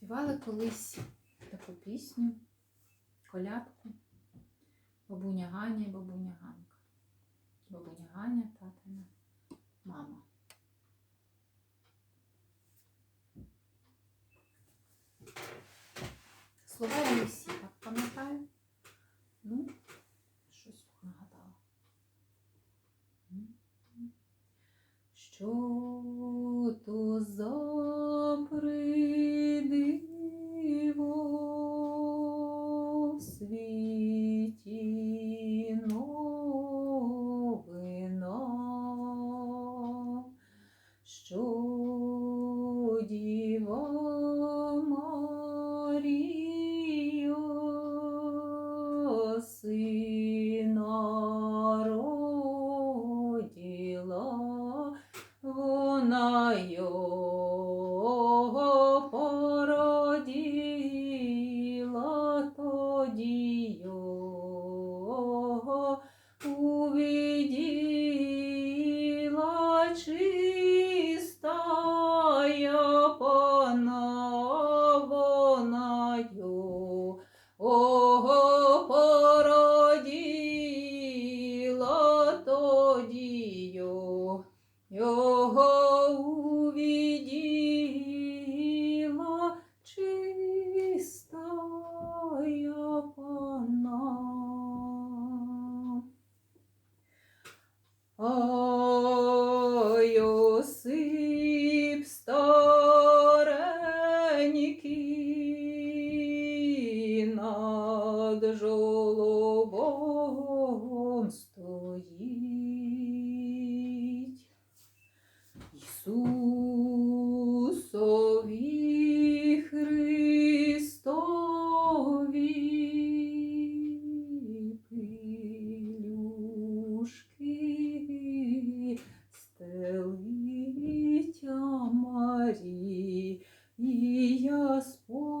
Співали колись таку пісню, колядку. Бабуня Ганя і бабуня Ганка. Бабуня Ганя, татина, мама. Слова не всі що діва Марія сина родила, вона його Oh, oh. Жолобом стоїть. Ісусові Христові пилюшки стелиття Марія сповиває